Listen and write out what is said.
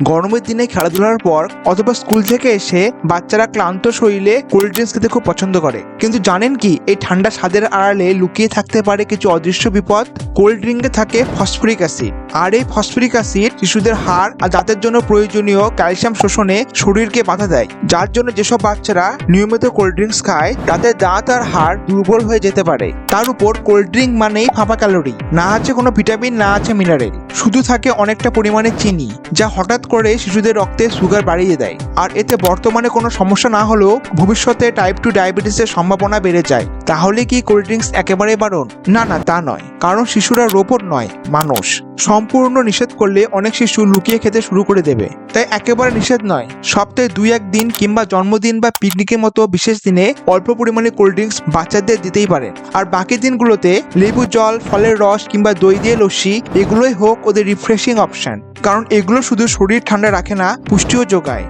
গরমের দিনে খেলাধুলার পর অথবা স্কুল থেকে এসে বাচ্চারা ক্লান্ত শরীরে কোল্ড ড্রিঙ্কস খেতে খুব পছন্দ করে। কিন্তু জানেন কি, এই ঠান্ডা স্বাদের আড়ালে লুকিয়ে থাকতে পারে কিছু অদৃশ্য বিপদ? কোল্ড ড্রিঙ্কে থাকে ফসফরিক অ্যাসিড আর এই ফসফরিক অ্যাসিড শিশুদের হাড় আর দাঁতের জন্য প্রয়োজনীয় ক্যালসিয়াম শোষণে শরীরকে বাধা দেয়, যার জন্য যেসব বাচ্চারা নিয়মিত কোল্ড ড্রিঙ্কস খায়, তাদের দাঁত আর হাড় দুর্বল হয়ে যেতে পারে। তার উপর কোল্ড ড্রিঙ্ক মানেই ফাঁপা ক্যালোরি। না আছে কোনো ভিটামিন, না আছে মিনারেল। শুধু থাকে অনেকটা পরিমাণে চিনি, যা হঠাৎ করে শিশুদের রক্তে সুগার বাড়িয়ে দেয়। আর এতে বর্তমানে কোনো সমস্যা না হলেও ভবিষ্যতে টাইপ টু ডায়াবেটিসের সম্ভাবনা বেড়ে যায়। তাহলে কি কোল্ড ড্রিঙ্কস একেবারে বারণ? না না, তা নয়। কারণ শিশুরা রোবট নয়, মানুষ। সম্পূর্ণ নিষেধ করলে অনেক শিশু লুকিয়ে খেতে শুরু করে দেবে। তাই একেবারে নিষেধ নয়। সপ্তাহে দুই, এক দিন কিংবা জন্মদিন বা পিকনিকের মতো বিশেষ দিনে অল্প পরিমাণে কোল্ড ড্রিঙ্কস বাচ্চাদের দিতেই পারেন। আর বাকি দিনগুলোতে লেবু জল, ফলের রস কিংবা দই দিয়ে লস্যি, এগুলোই হোক ওদের রিফ্রেশিং অপশন কারণ এগুলো শুধু শরীর ঠান্ডা রাখে না, পুষ্টিও যোগায়।